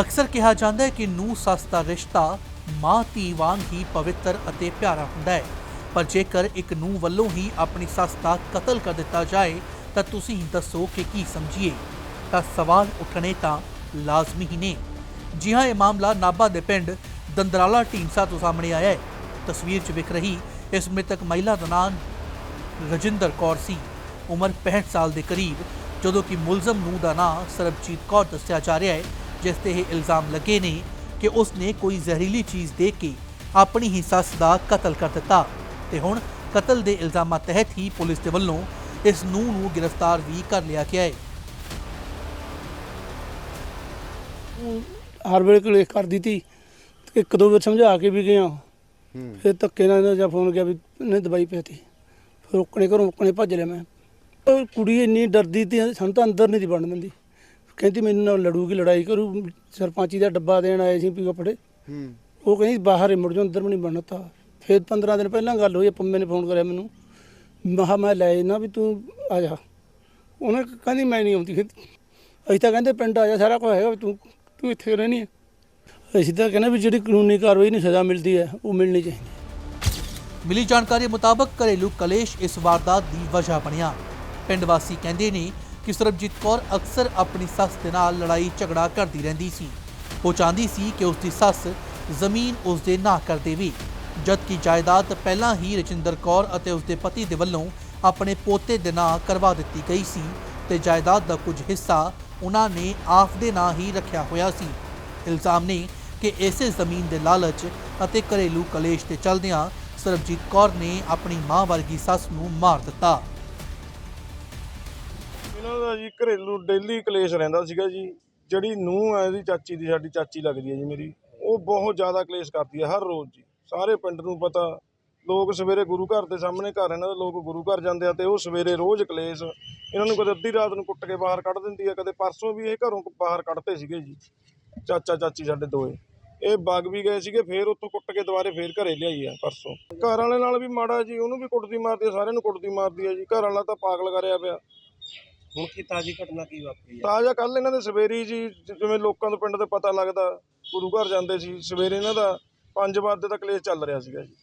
ਅਕਸਰ ਕਿਹਾ ਜਾਂਦਾ ਹੈ ਕਿ ਨੂੰ ਸੱਸ ਦਾ ਰਿਸ਼ਤਾ ਮਾਂ ਧੀ ਵਾਂਗ ਹੀ ਪਵਿੱਤਰ ਅਤੇ ਪਿਆਰਾ ਹੁੰਦਾ ਹੈ। ਪਰ ਜੇਕਰ ਇੱਕ ਨੂੰ ਵੱਲੋਂ ਹੀ ਆਪਣੀ ਸੱਸ ਦਾ ਕਤਲ ਕਰ ਦਿੱਤਾ ਜਾਏ, ਤਾਂ ਤੁਸੀਂ ਦੱਸੋ ਕਿ ਕੀ ਸਮਝੀਏ? ਤਾਂ ਸਵਾਲ ਉੱਠਣੇ ਤਾਂ ਲਾਜ਼ਮੀ ਹੀ ਨੇ। ਜੀ ਹਾਂ, ਇਹ ਮਾਮਲਾ ਨਾਭਾ ਦੇ ਪਿੰਡ ਦੰਦਰਾਲਾ ਢੀਂਸਾ ਤੋਂ ਸਾਹਮਣੇ ਆਇਆ ਹੈ। ਤਸਵੀਰ 'ਚ ਵਿਖ ਰਹੀ ਇਸ ਮ੍ਰਿਤਕ ਮਹਿਲਾ ਦਾ ਨਾਮ ਰਜਿੰਦਰ ਕੌਰ ਸੀ। ਉਮਰ 65 ਸਾਲ ਦੇ ਕਰੀਬ, ਜਦੋਂ ਕਿ ਮੁਲਜ਼ਮ ਨੂੰ ਦਾ ਨਾਂ ਸਰਬਜੀਤ ਕੌਰ ਦੱਸਿਆ ਜਾ ਰਿਹਾ ਹੈ ਜਿਸ ਤੇ ਇਹ ਇਲਜ਼ਾਮ ਲੱਗੇ ਨੇ ਕਿ ਉਸ ਨੇ ਕੋਈ ਜ਼ਹਿਰੀਲੀ ਚੀਜ਼ ਦੇ ਕੇ ਆਪਣੀ ਹੀ ਸੱਸ ਦਾ ਕਤਲ ਕਰ ਦਿੱਤਾ। ਤੇ ਹੁਣ ਕਤਲ ਦੇ ਇਲਜ਼ਾਮਾਂ ਤਹਿਤ ਹੀ ਪੁਲਿਸ ਦੇ ਵੱਲੋਂ ਇਸ ਨੂੰ ਨੂੰ ਗ੍ਰਿਫਤਾਰ ਵੀ ਕਰ ਲਿਆ ਗਿਆ ਹੈ। ਹਰ ਵੇਲੇ ਕਲੇਸ਼ ਕਰਦੀ ਤੀ ਇੱਕ ਦੋ ਵਾਰ ਸਮਝਾ ਕੇ ਵੀ ਗਿਆ। ਫਿਰ ਧੱਕੇ ਨਾਲ ਜਾਂ ਫੋਨ ਗਿਆ ਵੀ ਇਹਨੇ ਦਵਾਈ ਪੀਤੀ। ਫਿਰ ਉਕਣੇ ਘਰੋਂ ਉਕਣੇ ਭੱਜ ਲਿਆ ਮੈਂ। ਉਹ ਕੁੜੀ ਇੰਨੀ ਡਰਦੀ ਤੀ ਸਾਨੂੰ ਤਾਂ ਅੰਦਰ ਨਹੀਂ ਦੀ ਬਣ ਦਿੰਦੀ। ਕਹਿੰਦੀ ਮੈਨੂੰ ਨਾਲ ਲੜੂਗੀ ਲੜਾਈ ਕਰੂ ਸਰਪੰਚੀ ਦਾ ਡੱਬਾ ਦੇਣ ਆਏ ਸੀ ਪੀ ਕੱਪੜੇ। ਹੂੰ। ਉਹ ਕਹਿੰਦੀ ਬਾਹਰ ਹੀ ਮੁੜ ਜਾ ਅੰਦਰ ਵੀ ਨਹੀਂ ਬਣਤਾ। ਫਿਰ 15 ਦਿਨ ਪਹਿਲਾਂ ਗੱਲ ਹੋਈ ਪੰਮੇ ਨੇ ਫੋਨ ਕਰਿਆ ਮੈਨੂੰ। ਮਹਾ ਮੈਂ ਲੈ ਨਾ ਵੀ ਤੂੰ ਆ ਜਾ। ਉਹਨੇ ਕਹਿੰਦੀ ਮੈਂ ਨਹੀਂ ਆਉਂਦੀ। ਅਸੀਂ ਤਾਂ ਕਹਿੰਦੇ ਪਿੰਡ ਆ ਜਾ ਸਾਰਾ ਕੁਝ ਹੈਗਾ ਤੂੰ ਤੂੰ ਇੱਥੇ ਰਹਿਣੀ ਹੈ ਅਸੀਂ ਤਾਂ ਕਹਿੰਦੇ ਵੀ ਜਿਹੜੀ ਕਾਨੂੰਨੀ ਕਾਰਵਾਈ ਨੂੰ ਸਜ਼ਾ ਮਿਲਦੀ ਹੈ ਉਹ ਮਿਲਣੀ ਚਾਹੀਦੀ ਮਿਲੀ ਜਾਣਕਾਰੀ ਮੁਤਾਬਕ ਘਰੇਲੂ ਕਲੇਸ਼ ਇਸ ਵਾਰਦਾਤ ਦੀ ਵਜ੍ਹਾ ਬਣਿਆ। ਪਿੰਡ ਵਾਸੀ ਕਹਿੰਦੇ ਨੇ ਕਿ ਸਰਬਜੀਤ ਕੌਰ ਅਕਸਰ ਆਪਣੀ ਸੱਸ ਦੇ ਨਾਲ ਲੜਾਈ ਝਗੜਾ ਕਰਦੀ ਰਹਿੰਦੀ ਸੀ। ਉਹ ਚਾਹੁੰਦੀ ਸੀ ਕਿ ਉਸ ਦੀ ਸੱਸ ਜ਼ਮੀਨ ਉਸ ਦੇ ਨਾਂ ਕਰ ਦੇਵੇ, ਜਦਕਿ ਜਾਇਦਾਦ ਪਹਿਲਾਂ ਹੀ ਰਜਿੰਦਰ ਕੌਰ ਅਤੇ ਉਸ ਦੇ ਪਤੀ ਦੇ ਵੱਲੋਂ ਆਪਣੇ ਪੋਤੇ ਦੇ ਨਾਂ ਕਰਵਾ ਦਿੱਤੀ ਗਈ ਸੀ ਤੇ ਜਾਇਦਾਦ ਦਾ ਕੁਝ ਹਿੱਸਾ ਉਹਨਾਂ ਨੇ ਆਪ ਦੇ ਨਾਂ ਹੀ ਰੱਖਿਆ ਹੋਇਆ ਸੀ। ਇਲਜ਼ਾਮ ਨੇ ਕਿ ਇਸੇ ਜ਼ਮੀਨ ਦੇ ਲਾਲਚ ਅਤੇ ਘਰੇਲੂ ਕਲੇਸ਼ ਦੇ ਚਲਦਿਆਂ ਸਰਬਜੀਤ ਕੌਰ ਨੇ ਆਪਣੀ ਮਾਂ ਵਰਗੀ ਸੱਸ ਨੂੰ ਮਾਰ ਦਿੱਤਾ। ਇਹਨਾਂ ਦਾ ਜੀ ਘਰੇਲੂ ਡੇਲੀ ਕਲੇਸ਼ ਰਹਿੰਦਾ ਸੀਗਾ ਜੀ। ਜਿਹੜੀ ਨੂੰਹ ਹੈ ਇਹਦੀ ਚਾਚੀ ਦੀ, ਸਾਡੀ ਚਾਚੀ ਲੱਗਦੀ ਹੈ ਜੀ ਮੇਰੀ। ਉਹ ਬਹੁਤ ਜ਼ਿਆਦਾ ਕਲੇਸ਼ ਕਰਦੀ ਹੈ ਹਰ ਰੋਜ਼ ਜੀ। ਸਾਰੇ ਪਿੰਡ ਨੂੰ ਪਤਾ, ਲੋਕ ਸਵੇਰੇ ਗੁਰੂ ਘਰ ਦੇ ਸਾਹਮਣੇ ਘਰ, ਇਹਨਾਂ ਦੇ ਲੋਕ ਗੁਰੂ ਘਰ ਜਾਂਦੇ ਆ ਤੇ ਉਹ ਸਵੇਰੇ ਰੋਜ਼ ਕਲੇਸ਼, ਇਹਨਾਂ ਨੂੰ ਕਦੇ ਅੱਧੀ ਰਾਤ ਨੂੰ ਕੁੱਟ ਕੇ ਬਾਹਰ ਕੱਢ ਦਿੰਦੀ ਆ, ਕਦੇ ਪਰਸੋਂ ਵੀ ਇਹ ਘਰੋਂ ਬਾਹਰ ਕੱਢਦੇ ਸੀਗੇ ਜੀ। ਚਾਚਾ, ਚਾਚੀ ਸਾਡੇ ਦੋਏ। ਇਹ ਬਾਗ ਵੀ ਗਏ ਸੀਗੇ, ਫੇਰ ਉੱਥੋਂ ਕੁੱਟ ਕੇ ਦੁਬਾਰੇ ਫੇਰ ਘਰੇ ਲਿਆਈ ਆ ਪਰਸੋਂ। ਘਰ ਵਾਲੇ ਨਾਲ ਵੀ ਮਾੜਾ ਜੀ, ਉਹਨੂੰ ਵੀ ਕੁੱਟਦੀ ਮਾਰਦੀ ਆ, ਸਾਰਿਆਂ ਨੂੰ ਕੁੱਟਦੀ ਮਾਰਦੀ ਆ ਜੀ। ਘਰ ਵਾਲਾ ਤਾਂ ਪਾਗਲ ਕਰਿਆ ਪਿਆ। ਹੁਣ ਕੀ ਤਾਜੀ ਘਟਨਾ ਕੀ ਵਾਪਰੀ ਹੈ ਤਾਜ਼ਾ ਕੱਲ ਇਹਨਾਂ ਦੇ ਸਵੇਰੀ ਜੀ ਜਿਵੇਂ ਲੋਕਾਂ ਤੋਂ ਪਿੰਡ ਦੇ ਪਤਾ ਲੱਗਦਾ ਗੁਰੂ ਘਰ ਜਾਂਦੇ ਸੀ ਸਵੇਰੇ ਇਹਨਾਂ ਦਾ 5 ਵਜੇ ਦਾ ਕਲੇਸ਼ ਚੱਲ ਰਿਹਾ ਸੀਗਾ ਜੀ।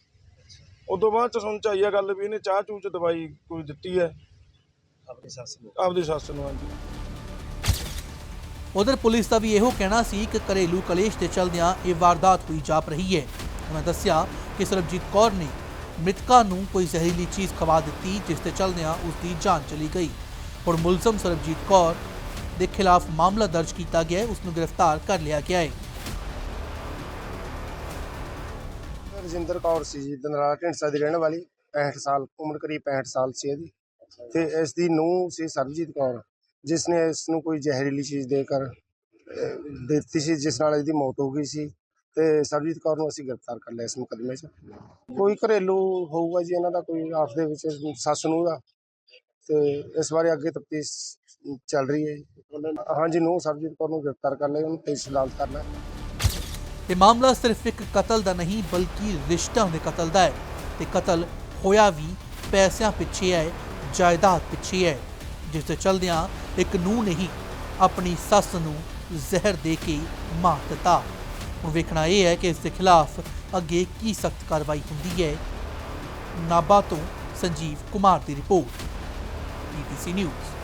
ਉਦੋਂ ਬਾਅਦ ਚ ਸੁਣ ਚ ਆਈ ਆ ਗੱਲ ਵੀ ਇਹਨੇ ਚਾਹ ਚੂਹ ਚ ਦਵਾਈ ਕੋਈ ਦਿੱਤੀ ਹੈ। ਆਪਣੀ ਸੱਸ ਨੂੰ। ਆਪਦੀ ਸੱਸ ਨੂੰ ਹਾਂਜੀ। ਉਧਰ ਪੁਲਿਸ ਦਾ ਵੀ ਇਹੋ ਕਹਿਣਾ ਸੀ ਕਿ ਘਰੇਲੂ ਕਲੇਸ਼ ਦੇ ਚਲਦਿਆਂ ਇਹ ਵਾਰਦਾਤ ਹੋਈ ਜਾਪ ਰਹੀ ਹੈ। ਉਹਨਾਂ ਦੱਸਿਆ ਕਿ ਸਰਬਜੀਤ ਕੌਰ ਨੇ ਮ੍ਰਿਤਕਾ ਨੂੰ ਕੋਈ ਜ਼ਹਿਰੀਲੀ ਚੀਜ਼ ਖਵਾ ਦਿੱਤੀ ਜਿਸ ਦੇ ਚਲਦਿਆਂ ਉਸ ਦੀ ਜਾਨ ਚਲੀ ਗਈ। ਹੁਣ ਮੁਲਜ਼ਮ ਸਰਬਜੀਤ ਕੌਰ ਦੇ ਖਿਲਾਫ ਮਾਮਲਾ ਦਰਜ ਕੀਤਾ ਗਿਆ ਹੈ ਉਸ ਨੂੰ ਗ੍ਰਿਫਤਾਰ ਕਰ ਲਿਆ ਗਿਆ ਹੈ ਰਜਿੰਦਰ ਕੌਰ ਸੀ ਜੀ ਦਨਰਾਲਾ ਢਿੰਡਸਾ ਦੀ ਰਹਿਣ ਵਾਲੀ 65 ਸਾਲ ਉਮਰ ਕਰੀਬ 65 ਸਾਲ ਸੀ ਇਹਦੀ ਤੇ ਇਸ ਦੀ ਨੂੰਹ ਸੀ ਸਰਬਜੀਤ ਕੌਰ ਜਿਸ ਨੇ ਇਸ ਨੂੰ ਕੋਈ ਜ਼ਹਿਰੀਲੀ ਚੀਜ਼ ਦੇ ਕਰ ਦਿੱਤੀ ਸੀ ਜਿਸ ਨਾਲ ਇਹਦੀ ਮੌਤ ਹੋ ਗਈ ਸੀ ਤੇ ਸਰਬਜੀਤ ਕੌਰ ਨੂੰ ਅਸੀਂ ਗ੍ਰਿਫਤਾਰ ਕਰ ਲਿਆ ਇਸ ਮੁਕਦਮੇ 'ਚ ਕੋਈ ਘਰੇਲੂ ਹੋਊਗਾ ਜੀ, ਇਹਨਾਂ ਦਾ ਕੋਈ ਆਪਸ ਦੇ ਵਿੱਚ ਸੱਸ ਨੂੰ ਦਾ। ਤੇ ਇਸ ਬਾਰੇ ਅੱਗੇ ਤਫਤੀਸ਼ ਚੱਲ ਰਹੀ ਹੈ। ਜੀ। ਹਾਂਜੀ, ਨੂੰਹ ਸਰਬਜੀਤ ਕੌਰ ਨੂੰ ਗ੍ਰਿਫਤਾਰ ਕਰ ਲਿਆ, ਉਹਨੂੰ ਪੇਸ਼ ਅਦਾਲਤ ਕਰਨਾ ਇਹ ਮਾਮਲਾ ਸਿਰਫ ਇੱਕ ਕਤਲ ਦਾ ਨਹੀਂ, ਬਲਕਿ ਰਿਸ਼ਤਿਆਂ ਦੇ ਕਤਲ ਦਾ ਹੈ। ਤੇ ਕਤਲ ਹੋਇਆ ਵੀ, ਪੈਸਿਆਂ ਪਿੱਛੇ ਹੈ, ਜਾਇਦਾਦ ਪਿੱਛੇ ਹੈ। ਜਿਸ ਦੇ ਚਲਦਿਆਂ ਇੱਕ ਨੂੰਹ ਨੇ ਹੀ ਆਪਣੀ ਸੱਸ ਨੂੰ ਜ਼ਹਿਰ ਦੇ ਕੇ ਮਾਰ ਦਿੱਤਾ। ਹੁਣ ਵੇਖਣਾ ਇਹ ਹੈ ਕਿ ਇਸ ਦੇ ਖਿਲਾਫ ਅੱਗੇ ਕੀ ਸਖਤ ਕਾਰਵਾਈ ਹੁੰਦੀ ਹੈ। ਨਾਭਾ ਤੋਂ ਸੰਜੀਵ ਕੁਮਾਰ ਦੀ ਰਿਪੋਰਟ। IDC News.